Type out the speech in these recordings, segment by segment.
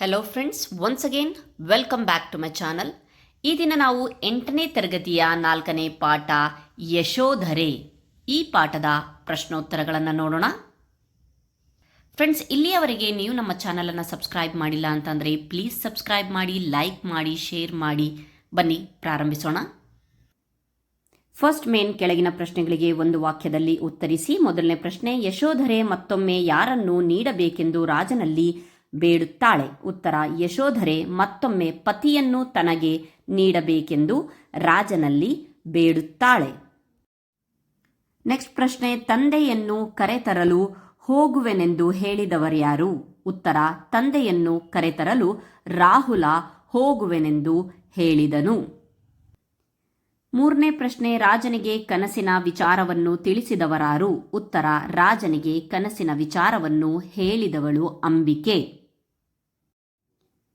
Hello friends once again welcome back to my channel ಈ ದಿನ ನಾವು ಎಂಟನೇ ತರಗತಿಯ ನಾಲ್ಕನೇ ಪಾಠ ಯಶೋಧರೆ. ಈ ಪಾಠದ ಪ್ರಶ್ನೋತ್ತರಗಳನ್ನು ನೋಡೋಣ. ಫ್ರೆಂಡ್ಸ್ ಇಲ್ಲಿಯವರೆಗೆ ನೀವು ನಮ್ಮ ಚಾನಲನ್ನು ಸಬ್ಸ್ಕ್ರೈಬ್ ಮಾಡಿಲ್ಲ ಅಂತಂದರೆ ಪ್ಲೀಸ್ ಸಬ್ಸ್ಕ್ರೈಬ್ ಮಾಡಿ ಲೈಕ್ ಮಾಡಿ ಶೇರ್ ಮಾಡಿ. ಬನ್ನಿ, ಪ್ರಾರಂಭಿಸೋಣ. ಫಸ್ಟ್ ಮೇನ್ ಕೆಳಗಿನ ಪ್ರಶ್ನೆಗಳಿಗೆ ಒಂದು ವಾಕ್ಯದಲ್ಲಿ ಉತ್ತರಿಸಿ, ಮೊದಲನೇ ಪ್ರಶ್ನೆ, ಯಶೋಧರೆ ಮತ್ತೊಮ್ಮೆ ಯಾರನ್ನು ನೀಡಬೇಕೆಂದು ರಾಜನಲ್ಲಿ ಬೇಡುತ್ತಾಳೆ. ಉತ್ತರ, ಯಶೋಧರೆ, ಮತ್ತೊಮ್ಮೆ ಪತಿಯನ್ನು ತನಗೆ ನೀಡಬೇಕೆಂದು ರಾಜನಲ್ಲಿ ಬೇಡುತ್ತಾಳೆ. ನೆಕ್ಸ್ಟ್ ಪ್ರಶ್ನೆ, ತಂದೆಯನ್ನು ಕರೆತರಲು ಹೋಗುವೆನೆಂದು ಹೇಳಿದವರ್ಯಾರು? ಉತ್ತರ, ತಂದೆಯನ್ನು ಕರೆತರಲು ರಾಹುಲ ಹೋಗುವೆನೆಂದು ಹೇಳಿದನು. ಮೂರನೇ ಪ್ರಶ್ನೆ, ರಾಜನಿಗೆ ಕನಸಿನ ವಿಚಾರವನ್ನು ತಿಳಿಸಿದವರಾರು? ಉತ್ತರ, ರಾಜನಿಗೆ ಕನಸಿನ ವಿಚಾರವನ್ನು ಹೇಳಿದವಳು ಅಂಬಿಕೆ.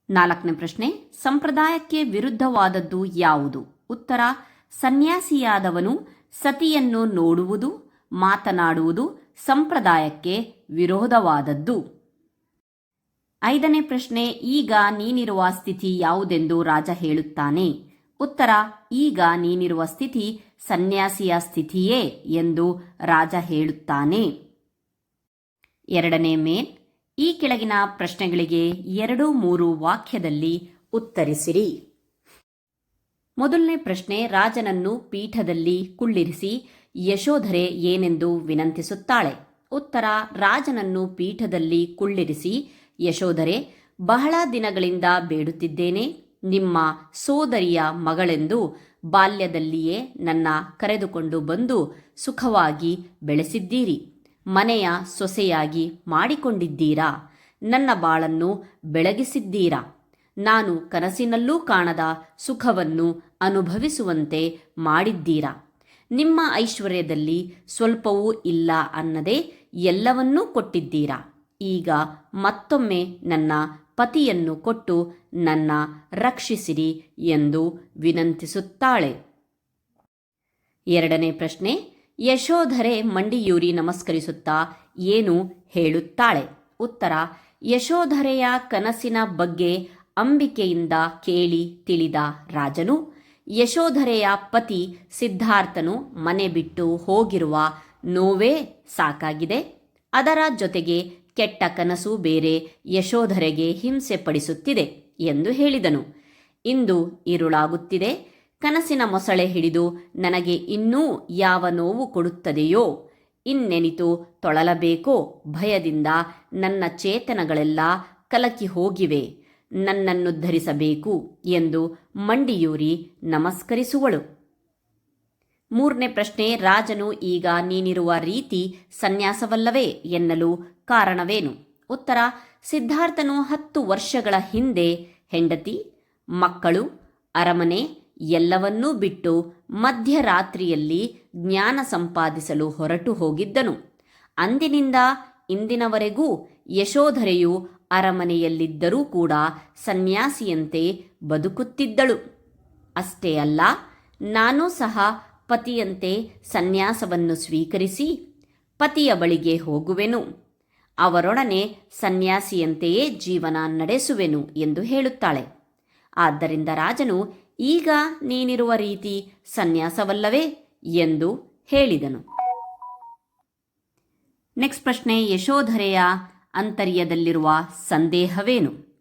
ನಾಲ್ಕನೇ ಪ್ರಶ್ನೆ, ಸಂಪ್ರದಾಯಕ್ಕೆ ವಿರುದ್ಧವಾದದ್ದು ಯಾವುದು? ಉತ್ತರ, ಸನ್ಯಾಸಿಯಾದವನು ಸತಿಯನ್ನು ನೋಡುವುದು, ಮಾತನಾಡುವುದು ಸಂಪ್ರದಾಯಕ್ಕೆ ವಿರೋಧವಾದದ್ದು. ಐದನೇ ಪ್ರಶ್ನೆ, ಈಗ ನೀನಿರುವ ಸ್ಥಿತಿ ಯಾವುದೆಂದು ರಾಜ ಹೇಳುತ್ತಾನೆ? ಉತ್ತರ, ಈಗ ನೀನಿರುವ ಸ್ಥಿತಿ ಸನ್ಯಾಸಿಯ ಸ್ಥಿತಿಯೇ ಎಂದು ರಾಜ ಹೇಳುತ್ತಾನೆ. ಎರಡನೇ ಮೇನ್ ಈ ಕೆಳಗಿನ ಪ್ರಶ್ನೆಗಳಿಗೆ ಎರಡು ಮೂರು ವಾಕ್ಯದಲ್ಲಿ ಉತ್ತರಿಸಿರಿ. ಮೊದಲನೇ ಪ್ರಶ್ನೆ, ರಾಜನನ್ನು ಪೀಠದಲ್ಲಿ ಕುಳ್ಳಿರಿಸಿ ಯಶೋಧರೆ ಏನೆಂದು ವಿನಂತಿಸುತ್ತಾಳೆ. ಉತ್ತರ, ರಾಜನನ್ನು ಪೀಠದಲ್ಲಿ ಕುಳ್ಳಿರಿಸಿ ಯಶೋಧರೆ, ಬಹಳ ದಿನಗಳಿಂದ ಬೇಡುತ್ತಿದ್ದೇನೆ, ನಿಮ್ಮ ಸೋದರಿಯ ಮಗಳೆಂದು ಬಾಲ್ಯದಲ್ಲಿಯೇ ನನ್ನ ಕರೆದುಕೊಂಡು ಬಂದು ಸುಖವಾಗಿ ಬೆಳೆಸಿದ್ದೀರಿ. ಮನೆಯ ಸೊಸೆಯಾಗಿ ಮಾಡಿಕೊಂಡಿದ್ದೀರಾ? ನನ್ನ ಬಾಳನ್ನು ಬೆಳಗಿಸಿದ್ದೀರಾ? ನಾನು ಕನಸಿನಲ್ಲೂ ಕಾಣದ ಸುಖವನ್ನು ಅನುಭವಿಸುವಂತೆ ಮಾಡಿದ್ದೀರಾ? ನಿಮ್ಮ ಐಶ್ವರ್ಯದಲ್ಲಿ ಸ್ವಲ್ಪವೂ ಇಲ್ಲ ಅನ್ನದೇ ಎಲ್ಲವನ್ನೂ ಕೊಟ್ಟಿದ್ದೀರಾ? ಈಗ ಮತ್ತೊಮ್ಮೆ ನನ್ನ ಪತಿಯನ್ನು ಕೊಟ್ಟು ನನ್ನ ರಕ್ಷಿಸಿರಿ ಎಂದು ವಿನಂತಿಸುತ್ತಾಳೆ. ಎರಡನೇ ಪ್ರಶ್ನೆ ಯಶೋಧರೆ ಮಂಡಿಯೂರಿ ನಮಸ್ಕರಿಸುತ್ತಾ ಏನು ಹೇಳುತ್ತಾಳೆ? ಉತ್ತರ, ಯಶೋಧರೆಯ ಕನಸಿನ ಬಗ್ಗೆ ಅಂಬಿಕೆಯಿಂದ ಕೇಳಿ ತಿಳಿದ ರಾಜನು, ಯಶೋಧರೆಯ ಪತಿ ಸಿದ್ಧಾರ್ಥನು ಮನೆ ಬಿಟ್ಟು ಹೋಗಿರುವ ನೋವೇ ಸಾಕಾಗಿದೆ. ಅದರ ಜೊತೆಗೆ ಕೆಟ್ಟ ಕನಸು ಬೇರೆ ಯಶೋಧರೆಗೆ ಹಿಂಸೆ ಪಡಿಸುತ್ತಿದೆ ಎಂದು ಹೇಳಿದನು. ಇಂದು ಇರುಳಾಗುತ್ತಿದೆ. ಕನಸಿನ ಮೊಸಳೆ ಹಿಡಿದು ನನಗೆ ಇನ್ನೂ ಯಾವ ನೋವು ಕೊಡುತ್ತದೆಯೋ? ಇನ್ನೆನಿತು ತೊಳಲಬೇಕೋ? ಭಯದಿಂದ ನನ್ನ ಚೇತನಗಳೆಲ್ಲ ಕಲಕಿ ಹೋಗಿವೆ. ನನ್ನನ್ನು ಧರಿಸಬೇಕು ಎಂದು ಮಂಡಿಯೂರಿ ನಮಸ್ಕರಿಸುವಳು. ಮೂರನೇ ಪ್ರಶ್ನೆ, ರಾಜನು ಈಗ ನೀನಿರುವ ರೀತಿ ಸನ್ಯಾಸವಲ್ಲವೇ ಎನ್ನಲು ಕಾರಣವೇನು? ಉತ್ತರ, ಸಿದ್ಧಾರ್ಥನು ಹತ್ತು ವರ್ಷಗಳ ಹಿಂದೆ ಹೆಂಡತಿ, ಮಕ್ಕಳು, ಅರಮನೆ ಎಲ್ಲವನ್ನೂ ಬಿಟ್ಟು ಮಧ್ಯರಾತ್ರಿಯಲ್ಲಿ ಜ್ಞಾನ ಸಂಪಾದಿಸಲು ಹೊರಟು ಹೋಗಿದ್ದನು. ಅಂದಿನಿಂದ ಇಂದಿನವರೆಗೂ ಯಶೋಧರೆಯು ಅರಮನೆಯಲ್ಲಿದ್ದರೂ ಕೂಡ ಸನ್ಯಾಸಿಯಂತೆ ಬದುಕುತ್ತಿದ್ದಳು. ಅಷ್ಟೇ ಅಲ್ಲ, ನಾನೂ ಸಹ ಪತಿಯಂತೆ ಸನ್ಯಾಸವನ್ನು ಸ್ವೀಕರಿಸಿ ಪತಿಯ ಬಳಿಗೆ ಹೋಗುವೆನು. ಅವರೊಡನೆ ಸನ್ಯಾಸಿಯಂತೆಯೇ ಜೀವನ ನಡೆಸುವೆನು ಎಂದು ಹೇಳುತ್ತಾಳೆ. ಆದ್ದರಿಂದ ರಾಜನು ಈಗ ನೀನಿರುವ ರೀತಿ ಸನ್ಯಾಸವಲ್ಲವೇ ಎಂದು ಹೇಳಿದನು. ನೆಕ್ಸ್ಟ್ ಪ್ರಶ್ನೆ, ಯಶೋಧರೆಯ ಅಂತರ್ಯದಲ್ಲಿರುವ ಸಂದೇಹವೇನು?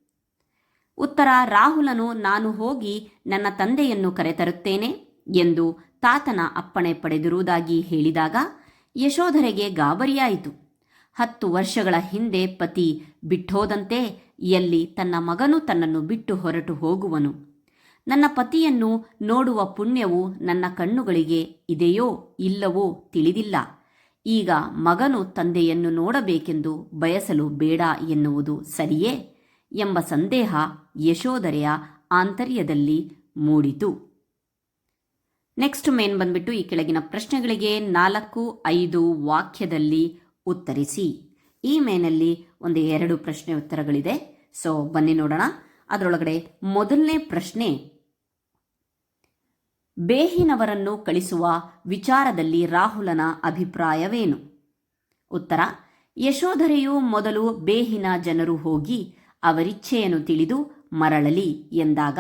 ಉತ್ತರ, ರಾಹುಲನು, ನಾನು ಹೋಗಿ ನನ್ನ ತಂದೆಯನ್ನು ಕರೆತರುತ್ತೇನೆ ಎಂದು ತಾತನ ಅಪ್ಪಣೆ ಪಡೆದಿರುವುದಾಗಿ ಹೇಳಿದಾಗ ಯಶೋಧರೆಗೆ ಗಾಬರಿಯಾಯಿತು. ಹತ್ತು ವರ್ಷಗಳ ಹಿಂದೆ ಪತಿ ಬಿಟ್ಟೋದಂತೆ ಎಲ್ಲಿ ತನ್ನ ಮಗನು ತನ್ನನ್ನು ಬಿಟ್ಟು ಹೊರಟು ಹೋಗುವನು. ನನ್ನ ಪತಿಯನ್ನು ನೋಡುವ ಪುಣ್ಯವು ನನ್ನ ಕಣ್ಣುಗಳಿಗೆ ಇದೆಯೋ ಇಲ್ಲವೋ ತಿಳಿದಿಲ್ಲ. ಈಗ ಮಗನು ತಂದೆಯನ್ನು ನೋಡಬೇಕೆಂದು ಬಯಸಲು ಬೇಡ ಎನ್ನುವುದು ಸರಿಯೇ? ಎಂಬ ಸಂದೇಹ ಯಶೋಧರೆಯ ಆಂತರ್ಯದಲ್ಲಿ ಮೂಡಿತು. ನೆಕ್ಸ್ಟ್ ಮೇನ್ ಬಂದ್ಬಿಟ್ಟು ಈ ಕೆಳಗಿನ ಪ್ರಶ್ನೆಗಳಿಗೆ ನಾಲ್ಕು, ಐದು ವಾಕ್ಯದಲ್ಲಿ ಉತ್ತರಿಸಿ. ಈ ಮೇನಲ್ಲಿ ಒಂದು ಎರಡು ಪ್ರಶ್ನೆ ಉತ್ತರಗಳಿದೆ. ಸೊ ಬನ್ನಿ ನೋಡೋಣ. ಅದರೊಳಗಡೆ ಮೊದಲನೇ ಪ್ರಶ್ನೆ ಬೇಹಿನವರನ್ನು ಕಳಿಸುವ ವಿಚಾರದಲ್ಲಿ ರಾಹುಲನ ಅಭಿಪ್ರಾಯವೇನು? ಉತ್ತರ, ಯಶೋಧರೆಯು ಮೊದಲು ಬೇಹಿನ ಜನರು ಹೋಗಿ ಅವರಿಚ್ಛೆಯನ್ನು ತಿಳಿದು ಮರಳಲಿ ಎಂದಾಗ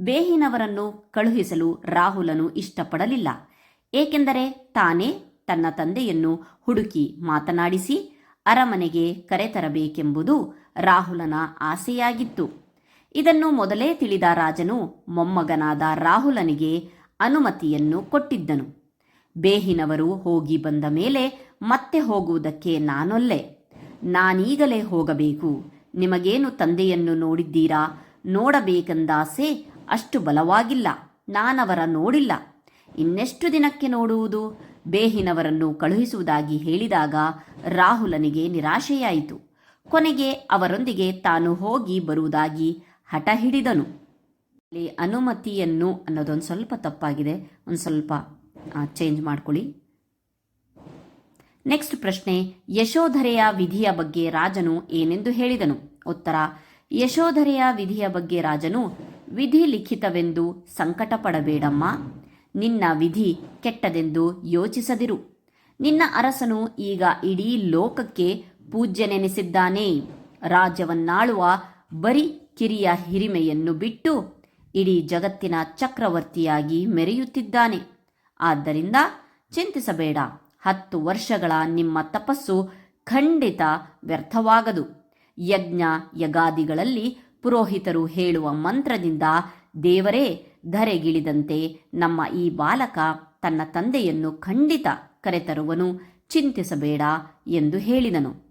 ಬೇಹಿನವರನ್ನು ಕಳುಹಿಸಲು ರಾಹುಲನು ಇಷ್ಟಪಡಲಿಲ್ಲ. ಏಕೆಂದರೆ ತಾನೇ ತನ್ನ ತಂದೆಯನ್ನು ಹುಡುಕಿ ಮಾತನಾಡಿಸಿ ಅರಮನೆಗೆ ಕರೆತರಬೇಕೆಂಬುದು ರಾಹುಲನ ಆಸೆಯಾಗಿತ್ತು. ಇದನ್ನು ಮೊದಲೇ ತಿಳಿದ ರಾಜನು ಮೊಮ್ಮಗನಾದ ರಾಹುಲನಿಗೆ ಅನುಮತಿಯನ್ನು ಕೊಟ್ಟಿದ್ದನು. ಬೇಹಿನವರು ಹೋಗಿ ಬಂದ ಮೇಲೆ ಮತ್ತೆ ಹೋಗುವುದಕ್ಕೆ ನಾನೊಲ್ಲೆ. ನಾನೀಗಲೇ ಹೋಗಬೇಕು. ನಿಮಗೇನು ತಂದೆಯನ್ನು ನೋಡಿದ್ದೀರಾ? ನೋಡಬೇಕೆಂದಾಸೆ ಅಷ್ಟು ಬಲವಾಗಿಲ್ಲ. ನಾನವರ ನೋಡಿಲ್ಲ. ಇನ್ನೆಷ್ಟು ದಿನಕ್ಕೆ ನೋಡುವುದು? ಬೇಹಿನವರನ್ನು ಕಳುಹಿಸುವುದಾಗಿ ಹೇಳಿದಾಗ ರಾಹುಲನಿಗೆ ನಿರಾಶೆಯಾಯಿತು. ಕೊನೆಗೆ ಅವರೊಂದಿಗೆ ತಾನು ಹೋಗಿ ಬರುವುದಾಗಿ ಹಠ ಹಿಡಿದನು ಇಲ್ಲಿ ಅನುಮತಿಯನ್ನು ಅನ್ನೋದೊಂದು ಸ್ವಲ್ಪ ತಪ್ಪಾಗಿದೆ. ಒಂದು ಸ್ವಲ್ಪ ಚೇಂಜ್ ಮಾಡ್ಕೊಳ್ಳಿ. ನೆಕ್ಸ್ಟ್ ಪ್ರಶ್ನೆ, ಯಶೋಧರೆಯ ವಿಧಿಯ ಬಗ್ಗೆ ರಾಜನು ಏನೆಂದು ಹೇಳಿದನು? ಉತ್ತರ, ಯಶೋಧರೆಯ ವಿಧಿಯ ಬಗ್ಗೆ ರಾಜನು, ವಿಧಿ ಲಿಖಿತವೆಂದು ಸಂಕಟ ಪಡಬೇಡಮ್ಮ ನಿನ್ನ ವಿಧಿ ಕೆಟ್ಟದೆಂದು ಯೋಚಿಸದಿರು. ನಿನ್ನ ಅರಸನು ಈಗ ಇಡೀ ಲೋಕಕ್ಕೆ ಪೂಜ್ಯನೆನಿಸಿದ್ದಾನೆ. ರಾಜ್ಯವನ್ನಾಳುವ ಬರಿ ಕಿರಿಯ ಹಿರಿಮೆಯನ್ನು ಬಿಟ್ಟು ಇಡೀ ಜಗತ್ತಿನ ಚಕ್ರವರ್ತಿಯಾಗಿ ಮೆರೆಯುತ್ತಿದ್ದಾನೆ. ಆದ್ದರಿಂದ ಚಿಂತಿಸಬೇಡ. ಹತ್ತು ವರ್ಷಗಳ ನಿಮ್ಮ ತಪಸ್ಸು ಖಂಡಿತ ವ್ಯರ್ಥವಾಗದು. ಯಜ್ಞ ಯಗಾದಿಗಳಲ್ಲಿ ಪುರೋಹಿತರು ಹೇಳುವ ಮಂತ್ರದಿಂದ ದೇವರೇ, ಧರೆಗಿಳಿದಂತೆ ನಮ್ಮ ಈ ಬಾಲಕ ತನ್ನ ತಂದೆಯನ್ನು ಖಂಡಿತ ಕರೆತರುವನು. ಚಿಂತಿಸಬೇಡ ಎಂದು ಹೇಳಿದನು.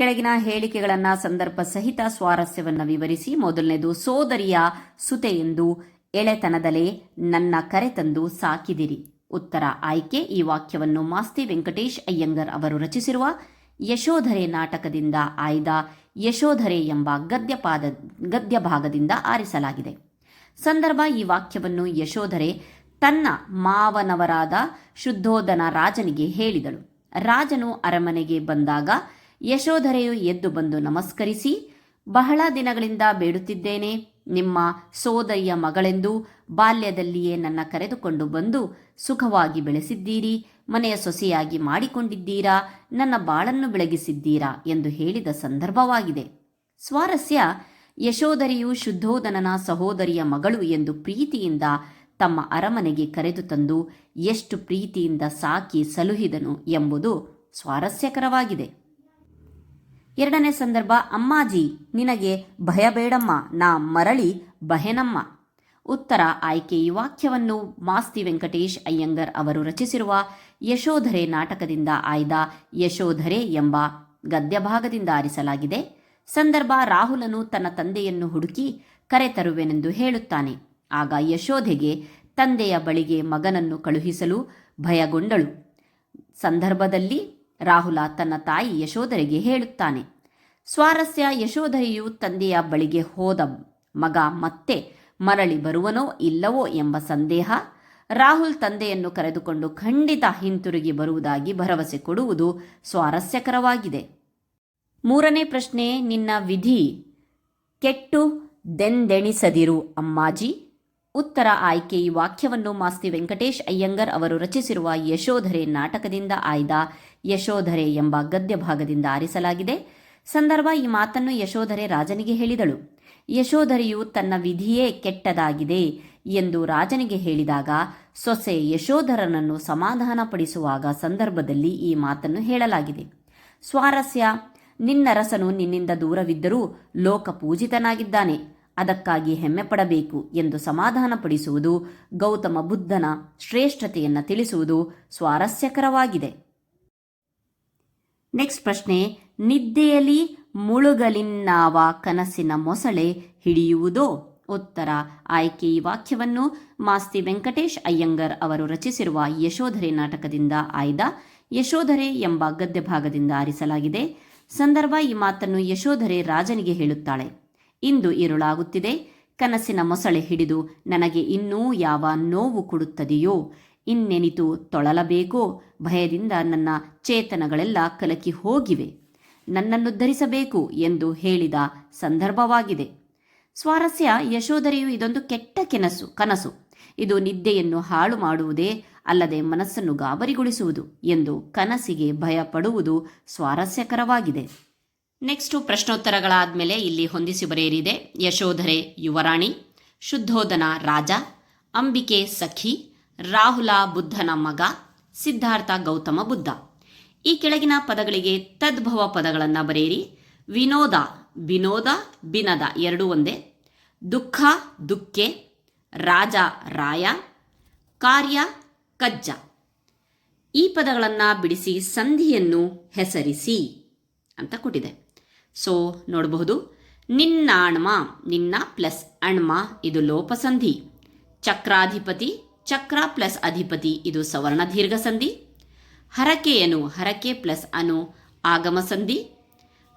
ಕೆಳಗಿನ ಹೇಳಿಕೆಗಳನ್ನ ಸಂದರ್ಭ ಸಹಿತ ಸ್ವಾರಸ್ಯವನ್ನು ವಿವರಿಸಿ, ಮೊದಲನೇದು, ಸೋದರಿಯ ಸುತೆ ಎಂದು ಎಳೆತನದಲೇ ನನ್ನ ಕರೆತಂದು ಸಾಕಿದಿರಿ. ಉತ್ತರ, ಆಯ್ಕೆ, ಈ ವಾಕ್ಯವನ್ನು ಮಾಸ್ತಿ ವೆಂಕಟೇಶ್ ಅಯ್ಯಂಗರ್ ಅವರು ರಚಿಸಿರುವ ಯಶೋಧರೆ ನಾಟಕದಿಂದ ಆಯ್ದ ಯಶೋಧರೆ ಎಂಬ ಗದ್ಯಪಾದ ಗದ್ಯ ಭಾಗದಿಂದ ಆರಿಸಲಾಗಿದೆ. ಸಂದರ್ಭ, ಈ ವಾಕ್ಯವನ್ನು ಯಶೋಧರೆ ತನ್ನ ಮಾವನವರಾದ ಶುದ್ಧೋಧನ ರಾಜನಿಗೆ ಹೇಳಿದಳು. ರಾಜನು ಅರಮನೆಗೆ ಬಂದಾಗ ಯಶೋಧರೆಯು ಎದ್ದು ಬಂದು ನಮಸ್ಕರಿಸಿ, ಬಹಳ ದಿನಗಳಿಂದ ಬೇಡುತ್ತಿದ್ದೇನೆ, ನಿಮ್ಮ ಸೋದರಿಯ ಮಗಳೆಂದು ಬಾಲ್ಯದಲ್ಲಿಯೇ ನನ್ನ ಕರೆದುಕೊಂಡು ಬಂದು ಸುಖವಾಗಿ ಬೆಳೆಸಿದ್ದೀರಿ, ಮನೆಯ ಸೊಸೆಯಾಗಿ ಮಾಡಿಕೊಂಡಿದ್ದೀರಾ, ನನ್ನ ಬಾಳನ್ನು ಬೆಳಗಿಸಿದ್ದೀರಾ ಎಂದು ಹೇಳಿದ ಸಂದರ್ಭವಾಗಿದೆ. ಸ್ವಾರಸ್ಯ, ಯಶೋಧರಿಯು ಶುದ್ಧೋಧನನ ಸಹೋದರಿಯ ಮಗಳು ಎಂದು ಪ್ರೀತಿಯಿಂದ ತಮ್ಮ ಅರಮನೆಗೆ ಕರೆದು ತಂದು ಎಷ್ಟು ಪ್ರೀತಿಯಿಂದ ಸಾಕಿ ಸಲುಹಿದನು ಎಂಬುದು ಸ್ವಾರಸ್ಯಕರವಾಗಿದೆ. ಎರಡನೇ ಸಂದರ್ಭ, ಅಮ್ಮಾಜಿ, ನಿನಗೆ ಭಯ ಬೇಡಮ್ಮ, ನಾ ಮರಳಿ ಬಹೆನಮ್ಮ. ಉತ್ತರ ಆಯ್ಕೆ ಈ ವಾಕ್ಯವನ್ನು ಮಾಸ್ತಿ ವೆಂಕಟೇಶ್ ಅಯ್ಯಂಗರ್ ಅವರು ರಚಿಸಿರುವ ಯಶೋಧರೆ ನಾಟಕದಿಂದ ಆಯ್ದ ಯಶೋಧರೆ ಎಂಬ ಗದ್ಯಭಾಗದಿಂದ ಆರಿಸಲಾಗಿದೆ. ಸಂದರ್ಭ, ರಾಹುಲನು ತನ್ನ ತಂದೆಯನ್ನು ಹುಡುಕಿ ಕರೆತರುವೆನೆಂದು ಹೇಳುತ್ತಾನೆ. ಆಗ ಯಶೋಧೆಗೆ ತಂದೆಯ ಬಳಿಗೆ ಮಗನನ್ನು ಕಳುಹಿಸಲು ಭಯಗೊಂಡಳು. ಸಂದರ್ಭದಲ್ಲಿ ರಾಹುಲ ತನ್ನ ತಾಯಿ ಯಶೋಧರಿಗೆ ಹೇಳುತ್ತಾನೆ, ಸ್ವಾರಸ್ಯ ಯಶೋಧರಿಯು ತಂದೆಯ ಬಳಿಗೆ ಹೋದ ಮಗ ಮತ್ತೆ ಮರಳಿ ಬರುವನೋ ಇಲ್ಲವೋ ಎಂಬ ಸಂದೇಹ ರಾಹುಲ್ ತಂದೆಯನ್ನು ಕರೆದುಕೊಂಡು ಖಂಡಿತ ಹಿಂತಿರುಗಿ ಬರುವುದಾಗಿ ಭರವಸೆ ಕೊಡುವುದು ಸ್ವಾರಸ್ಯಕರವಾಗಿದೆ. ಮೂರನೇ ಪ್ರಶ್ನೆ, ನಿನ್ನ ವಿಧಿ ಕೆಟ್ಟು ದೆಂದೆಣಿಸದಿರು ಅಮ್ಮಾಜಿ. ಉತ್ತರ ಆಯ್ಕೆ ಈ ವಾಕ್ಯವನ್ನು ಮಾಸ್ತಿ ವೆಂಕಟೇಶ್ ಅಯ್ಯಂಗರ್ ಅವರು ರಚಿಸಿರುವ ಯಶೋಧರೆ ನಾಟಕದಿಂದ ಆಯ್ದ ಯಶೋಧರೆ ಎಂಬ ಗದ್ಯ ಭಾಗದಿಂದ ಆರಿಸಲಾಗಿದೆ. ಸಂದರ್ಭ, ಈ ಮಾತನ್ನು ಯಶೋಧರೆ ರಾಜನಿಗೆ ಹೇಳಿದಳು. ಯಶೋಧರೆಯು ತನ್ನ ವಿಧಿಯೇ ಕೆಟ್ಟದಾಗಿದೆ ಎಂದು ರಾಜನಿಗೆ ಹೇಳಿದಾಗ ಸೊಸೆ ಯಶೋಧರನನ್ನು ಸಮಾಧಾನಪಡಿಸುವಾಗ ಸಂದರ್ಭದಲ್ಲಿ ಈ ಮಾತನ್ನು ಹೇಳಲಾಗಿದೆ. ಸ್ವಾರಸ್ಯ ನಿನ್ನರಸನು ನಿನ್ನಿಂದ ದೂರವಿದ್ದರೂ ಲೋಕ ಪೂಜಿತನಾಗಿದ್ದಾನೆ ಅದಕ್ಕಾಗಿ ಹೆಮ್ಮೆ ಪಡಬೇಕು ಎಂದು ಸಮಾಧಾನಪಡಿಸುವುದು ಗೌತಮ ಬುದ್ಧನ ಶ್ರೇಷ್ಠತೆಯನ್ನು ತಿಳಿಸುವುದು ಸ್ವಾರಸ್ಯಕರವಾಗಿದೆ. ನೆಕ್ಸ್ಟ್ ಪ್ರಶ್ನೆ, ನಿದ್ದೆಯಲ್ಲಿ ಮುಳುಗಲಿನ್ನಾವ ಕನಸಿನ ಮೊಸಳೆ ಹಿಡಿಯುವುದೋ? ಉತ್ತರ, ಆಯ್ಕೆ ಈ ವಾಕ್ಯವನ್ನು ಮಾಸ್ತಿ ವೆಂಕಟೇಶ್ ಅಯ್ಯಂಗರ್ ಅವರು ರಚಿಸಿರುವ ಯಶೋಧರೆ ನಾಟಕದಿಂದ ಆಯ್ದ ಯಶೋಧರೆ ಎಂಬ ಗದ್ಯ ಭಾಗದಿಂದ ಆರಿಸಲಾಗಿದೆ. ಸಂದರ್ಭ, ಈ ಮಾತನ್ನು ಯಶೋಧರೆ ರಾಜನಿಗೆ ಹೇಳುತ್ತಾಳೆ. ಇಂದು ಇರುಳಾಗುತ್ತಿದೆ. ಕನಸಿನ ಮೊಸಳೆ ಹಿಡಿದು ನನಗೆ ಇನ್ನೂ ಯಾವ ನೋವು ಕೊಡುತ್ತದೆಯೋ? ಇನ್ನೆನಿತು ತೊಳಲಬೇಕೋ? ಭಯದಿಂದ ನನ್ನ ಚೇತನಗಳೆಲ್ಲ ಕಲಕಿ ಹೋಗಿವೆ. ನನ್ನನ್ನು ಧರಿಸಬೇಕು ಎಂದು ಹೇಳಿದ ಸಂದರ್ಭವಾಗಿದೆ. ಸ್ವಾರಸ್ಯ ಯಶೋಧರೆಯು ಇದೊಂದು ಕೆಟ್ಟ ಕೆನಸು, ಕನಸು. ಇದು ನಿದ್ದೆಯನ್ನು ಹಾಳು ಮಾಡುವುದೇ ಅಲ್ಲದೆ ಮನಸ್ಸನ್ನು ಗಾಬರಿಗೊಳಿಸುವುದು ಎಂದು ಕನಸಿಗೆ ಭಯಪಡುವುದು ಸ್ವಾರಸ್ಯಕರವಾಗಿದೆ. ನೆಕ್ಸ್ಟು ಪ್ರಶ್ನೋತ್ತರಗಳಾದಮೇಲೆ ಇಲ್ಲಿ ಹೊಂದಿಸಿ ಬರೆಯರಿದೆ ಯಶೋಧರೆ ಯುವರಾಣಿ, ಶುದ್ಧೋಧನ ರಾಜ, ಅಂಬಿಕೆ ಸಖಿ, ರಾಹುಲ ಬುದ್ಧನ ಮಗ, ಸಿದ್ಧಾರ್ಥ ಗೌತಮ ಬುದ್ಧ. ಈ ಕೆಳಗಿನ ಪದಗಳಿಗೆ ತದ್ಭವ ಪದಗಳನ್ನು ಬರೆಯಿರಿ. ವಿನೋದ ವಿನೋದ, ಬಿನದ ಎರಡೂ ಒಂದೇ. ದುಃಖ, ದುಃಖೆ, ರಾಜ, ರಾಯ, ಕಾರ್ಯ, ಕಜ್ಜ. ಈ ಪದಗಳನ್ನು ಬಿಡಿಸಿ ಸಂಧಿಯನ್ನು ಹೆಸರಿಸಿ ಅಂತ ಕೊಟ್ಟಿದೆ. ಸೊ ನೋಡಬಹುದು. ನಿನ್ನಾಣ್ಮ ನಿನ್ನ ಪ್ಲಸ್ ಅಣ್ಮ ಇದು ಲೋಪಸಂಧಿ. ಚಕ್ರಾಧಿಪತಿ, ಚಕ್ರ ಪ್ಲಸ್ ಅಧಿಪತಿ, ಇದು ಸವರ್ಣ ದೀರ್ಘ ಸಂಧಿ ಹರಕೆಯನು ಹರಕೆ ಪ್ಲಸ್ ಅನು ಆಗಮ ಸಂಧಿ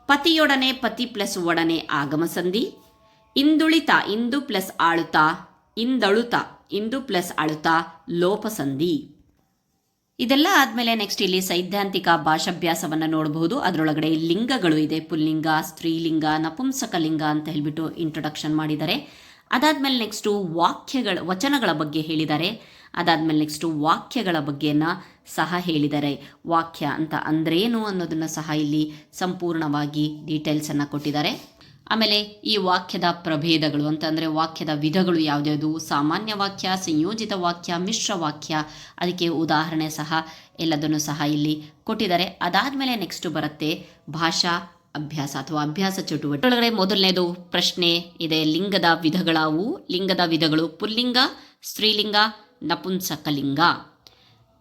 ಪತಿಯೊಡನೆ ಪತಿ ಪ್ಲಸ್ ಒಡನೆ ಆಗಮ ಸಂಧಿ ಇಂದುಳಿತ ಇಂದು ಪ್ಲಸ್ ಆಳುತ ಇಂದಳುತ ಇಂದು ಪ್ಲಸ್ ಅಳುತ ಲೋಪಸಂಧಿ. ಇದೆಲ್ಲ ಆದಮೇಲೆ ನೆಕ್ಸ್ಟ್ ಇಲ್ಲಿ ಸೈದ್ಧಾಂತಿಕ ಭಾಷಾಭ್ಯಾಸವನ್ನು ನೋಡಬಹುದು. ಅದರೊಳಗಡೆ ಲಿಂಗಗಳು ಇದೆ. ಪುಲ್ಲಿಂಗ, ಸ್ತ್ರೀಲಿಂಗ, ನಪುಂಸಕಲಿಂಗ ಅಂತ ಹೇಳಿಬಿಟ್ಟು ಇಂಟ್ರೊಡಕ್ಷನ್ ಮಾಡಿದ್ದಾರೆ. ಅದಾದಮೇಲೆ ನೆಕ್ಸ್ಟು ವಾಕ್ಯಗಳ, ವಚನಗಳ ಬಗ್ಗೆ ಹೇಳಿದ್ದಾರೆ. ಅದಾದಮೇಲೆ ನೆಕ್ಸ್ಟು ವಾಕ್ಯಗಳ ಬಗ್ಗೆನ ಸಹ ಹೇಳಿದ್ದಾರೆ. ವಾಕ್ಯ ಅಂತ ಅಂದ್ರೇನು ಅನ್ನೋದನ್ನು ಸಹ ಇಲ್ಲಿ ಸಂಪೂರ್ಣವಾಗಿ ಡೀಟೇಲ್ಸನ್ನು ಕೊಟ್ಟಿದ್ದಾರೆ. ಆಮೇಲೆ ಈ ವಾಕ್ಯದ ಪ್ರಭೇದಗಳು ಅಂತಂದರೆ ವಾಕ್ಯದ ವಿಧಗಳು ಯಾವುದ್ಯಾವುದು? ಸಾಮಾನ್ಯ ವಾಕ್ಯ, ಸಂಯೋಜಿತ ವಾಕ್ಯ, ಮಿಶ್ರ ವಾಕ್ಯ. ಅದಕ್ಕೆ ಉದಾಹರಣೆ ಸಹ ಎಲ್ಲದನ್ನು ಸಹ ಇಲ್ಲಿ ಕೊಟ್ಟಿದ್ದಾರೆ. ಅದಾದಮೇಲೆ ನೆಕ್ಸ್ಟ್ ಬರುತ್ತೆ ಭಾಷಾ ಅಭ್ಯಾಸ ಅಥವಾ ಅಭ್ಯಾಸ ಚಟುವಟಿಕೆ. ಮೊದಲನೇದು ಪ್ರಶ್ನೆ ಇದೆ, ಲಿಂಗದ ವಿಧಗಳಾವು? ಲಿಂಗದ ವಿಧಗಳು ಪುಲ್ಲಿಂಗ, ಸ್ತ್ರೀಲಿಂಗ, ನಪುಂಸಕಲಿಂಗ.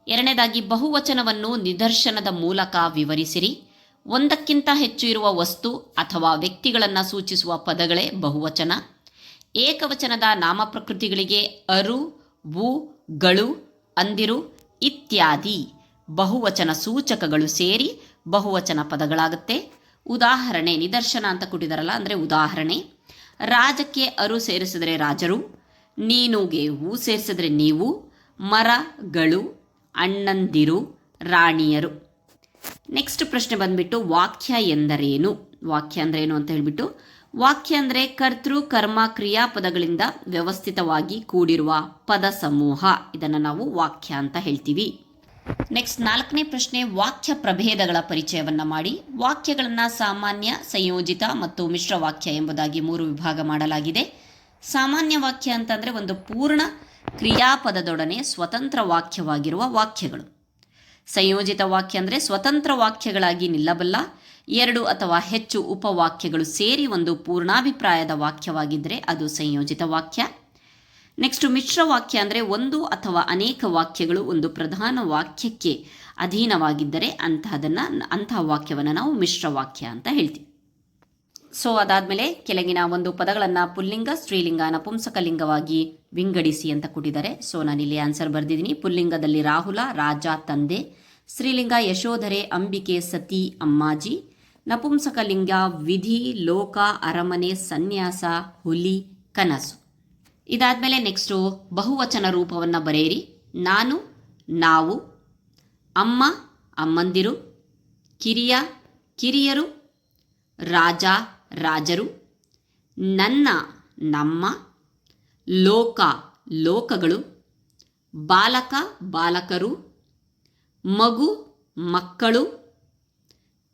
ಎರಡನೇದಾಗಿ ಬಹುವಚನವನ್ನು ನಿದರ್ಶನದ ಮೂಲಕ ವಿವರಿಸಿರಿ. ಒಂದಕ್ಕಿಂತ ಹೆಚ್ಚು ಇರುವ ವಸ್ತು ಅಥವಾ ವ್ಯಕ್ತಿಗಳನ್ನು ಸೂಚಿಸುವ ಪದಗಳೇ ಬಹುವಚನ. ಏಕವಚನದ ನಾಮಪ್ರಕೃತಿಗಳಿಗೆ ಅರು ಉ ಗಳು, ಅಂದಿರು ಇತ್ಯಾದಿ ಬಹುವಚನ ಸೂಚಕಗಳು ಸೇರಿ ಬಹುವಚನ ಪದಗಳಾಗುತ್ತೆ. ಉದಾಹರಣೆ, ನಿದರ್ಶನ ಅಂತ ಕೊಟ್ಟಿದಾರಲ್ಲ, ಅಂದರೆ ಉದಾಹರಣೆ. ರಾಜಕ್ಕೆ ಅರು ಸೇರಿಸಿದರೆ ರಾಜರು, ನೀನುಗೆ ಹೂ ಸೇರಿಸಿದ್ರೆ ನೀವು ಮರಗಳು ಅಣ್ಣಂದಿರು, ರಾಣಿಯರು. ನೆಕ್ಸ್ಟ್ ಪ್ರಶ್ನೆ ಬಂದ್ಬಿಟ್ಟು ವಾಕ್ಯ ಎಂದರೇನು? ವಾಕ್ಯ ಅಂದ್ರೆ ಏನು ಅಂತ ಹೇಳ್ಬಿಟ್ಟು, ವಾಕ್ಯ ಅಂದರೆ ಕರ್ತೃ, ಕರ್ಮ ಕ್ರಿಯಾಪದಗಳಿಂದ ವ್ಯವಸ್ಥಿತವಾಗಿ ಕೂಡಿರುವ ಪದ ಸಮೂಹ. ಇದನ್ನು ನಾವು ವಾಕ್ಯ ಅಂತ ಹೇಳ್ತೀವಿ. ನೆಕ್ಸ್ಟ್ ನಾಲ್ಕನೇ ಪ್ರಶ್ನೆ, ವಾಕ್ಯ ಪ್ರಭೇದಗಳ ಪರಿಚಯವನ್ನು ಮಾಡಿ. ವಾಕ್ಯಗಳನ್ನು ಸಾಮಾನ್ಯ, ಸಂಯೋಜಿತ ಮತ್ತು ಮಿಶ್ರ ವಾಕ್ಯ ಎಂಬುದಾಗಿ ಮೂರು ವಿಭಾಗ ಮಾಡಲಾಗಿದೆ. ಸಾಮಾನ್ಯ ವಾಕ್ಯ ಅಂತಂದರೆ ಒಂದು ಪೂರ್ಣ ಕ್ರಿಯಾಪದದೊಡನೆ ಸ್ವತಂತ್ರ ವಾಕ್ಯವಾಗಿರುವ ವಾಕ್ಯಗಳು. ಸಂಯೋಜಿತ ವಾಕ್ಯ ಅಂದರೆ ಸ್ವತಂತ್ರ ವಾಕ್ಯಗಳಾಗಿ ನಿಲ್ಲಬಲ್ಲ, ಎರಡು ಅಥವಾ ಹೆಚ್ಚು ಉಪವಾಕ್ಯಗಳು ಸೇರಿ ಒಂದು ಪೂರ್ಣಾಭಿಪ್ರಾಯದ ವಾಕ್ಯವಾಗಿದ್ದರೆ ಅದು ಸಂಯೋಜಿತ ವಾಕ್ಯ. ನೆಕ್ಸ್ಟ್ ಮಿಶ್ರ ವಾಕ್ಯ ಅಂದರೆ ಒಂದು ಅಥವಾ ಅನೇಕ ವಾಕ್ಯಗಳು ಒಂದು ಪ್ರಧಾನ ವಾಕ್ಯಕ್ಕೆ ಅಧೀನವಾಗಿದ್ದರೆ ಅಂತಹದನ್ನು, ಅಂತಹ ವಾಕ್ಯವನ್ನು ನಾವು ಮಿಶ್ರ ವಾಕ್ಯ ಅಂತ ಹೇಳ್ತೀವಿ. ಸೊ ಅದಾದಮೇಲೆ ಕೆಳಗಿನ ಒಂದು ಪದಗಳನ್ನು ಪುಲ್ಲಿಂಗ ಸ್ತ್ರೀಲಿಂಗ ನಪುಂಸಕಲಿಂಗವಾಗಿ ವಿಂಗಡಿಸಿ ಅಂತ ಕೊಟ್ಟಿದ್ದಾರೆ. ಸೊ ಇಲ್ಲಿ ಆನ್ಸರ್ ಬರೆದಿದ್ದೀನಿ. ಪುಲ್ಲಿಂಗದಲ್ಲಿ ರಾಹುಲ, ರಾಜ, ತಂದೆ. ಸ್ತ್ರೀಲಿಂಗ, ಯಶೋಧರೆ, ಅಂಬಿಕೆ, ಸತಿ, ಅಮ್ಮಾಜಿ. ನಪುಂಸಕಲಿಂಗ, ವಿಧಿ, ಲೋಕ, ಅರಮನೆ, ಸನ್ಯಾಸ, ಹುಲಿ, ಕನಸು. ಇದಾದಮೇಲೆ ನೆಕ್ಸ್ಟು ಬಹುವಚನ ರೂಪವನ್ನು ಬರೆಯಿರಿ. ನಾನು, ನಾವು. ಅಮ್ಮ, ಅಮ್ಮಂದಿರು. ಕಿರಿಯ, ಕಿರಿಯರು. ರಾಜ ರಾಜರು, ನನ್ನ, ನಮ್ಮ, ಲೋಕ, ಲೋಕಗಳು, ಬಾಲಕ, ಬಾಲಕರು, ಮಗು, ಮಕ್ಕಳು,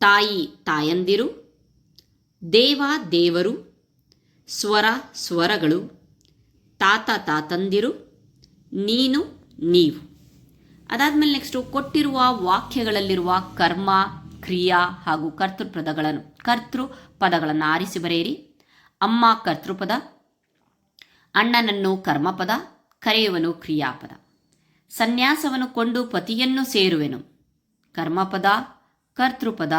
ತಾಯಿ, ತಾಯಂದಿರು, ದೇವ, ದೇವರು, ಸ್ವರ, ಸ್ವರಗಳು, ತಾತ, ತಾತಂದಿರು, ನೀನು, ನೀವು. ಅದಾದಮೇಲೆ ನೆಕ್ಸ್ಟು ಕೊಟ್ಟಿರುವ ವಾಕ್ಯಗಳಲ್ಲಿರುವ ಕರ್ಮ, ಕ್ರಿಯಾ ಹಾಗೂ ಕರ್ತೃಪದಗಳನ್ನು, ಕರ್ತೃ ಪದಗಳನ್ನು ಆರಿಸಿ ಬರೆಯಿರಿ. ಅಮ್ಮ ಕರ್ತೃಪದ, ಅಣ್ಣನನ್ನು ಕರ್ಮಪದ, ಕರೆಯುವನು ಕ್ರಿಯಾಪದ. ಸನ್ಯಾಸವನ್ನು ಕೊಂಡು ಪತಿಯನ್ನು ಸೇರುವೆನು. ಕರ್ಮಪದ, ಕರ್ತೃಪದ,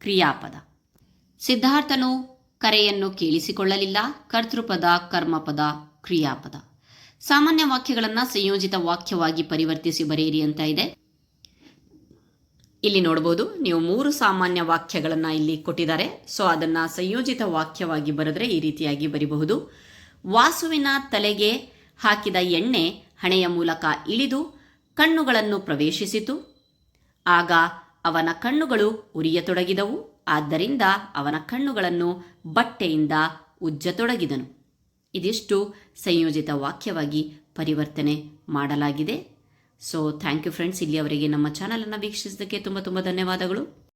ಕ್ರಿಯಾಪದ. ಸಿದ್ಧಾರ್ಥನು ಕರೆಯನ್ನು ಕೇಳಿಸಿಕೊಳ್ಳಲಿಲ್ಲ. ಕರ್ತೃಪದ, ಕರ್ಮಪದ, ಕ್ರಿಯಾಪದ. ಸಾಮಾನ್ಯ ವಾಕ್ಯಗಳನ್ನು ಸಂಯೋಜಿತ ವಾಕ್ಯವಾಗಿ ಪರಿವರ್ತಿಸಿ ಬರೆಯಿರಿ ಅಂತ ಇದೆ. ಇಲ್ಲಿ ನೋಡ್ಬೋದು, ನೀವು ಮೂರು ಸಾಮಾನ್ಯ ವಾಕ್ಯಗಳನ್ನು ಇಲ್ಲಿ ಕೊಟ್ಟಿದ್ದಾರೆ. ಸೊ ಅದನ್ನು ಸಂಯೋಜಿತ ವಾಕ್ಯವಾಗಿ ಬರೆದ್ರೆ ಈ ರೀತಿಯಾಗಿ ಬರಿಬಹುದು. ವಾಸುವಿನ ತಲೆಗೆ ಹಾಕಿದ ಎಣ್ಣೆ ಹಣೆಯ ಮೂಲಕ ಇಳಿದು ಕಣ್ಣುಗಳನ್ನು ಪ್ರವೇಶಿಸಿತು. ಆಗ ಅವನ ಕಣ್ಣುಗಳು ಉರಿಯತೊಡಗಿದವು. ಆದ್ದರಿಂದ ಅವನ ಕಣ್ಣುಗಳನ್ನು ಬಟ್ಟೆಯಿಂದ ಉಜ್ಜತೊಡಗಿದನು. ಇದಿಷ್ಟು ಸಂಯೋಜಿತ ವಾಕ್ಯವಾಗಿ ಪರಿವರ್ತನೆ ಮಾಡಲಾಗಿದೆ. ಸೊ ಥ್ಯಾಂಕ್ ಯು ಫ್ರೆಂಡ್ಸ್ ಇಲ್ಲಿಯವರೆಗೆ ನಮ್ಮ ಚಾನಲನ್ನು ವೀಕ್ಷಿಸಿದ್ದಕ್ಕೆ ತುಂಬ ತುಂಬ ಧನ್ಯವಾದಗಳು.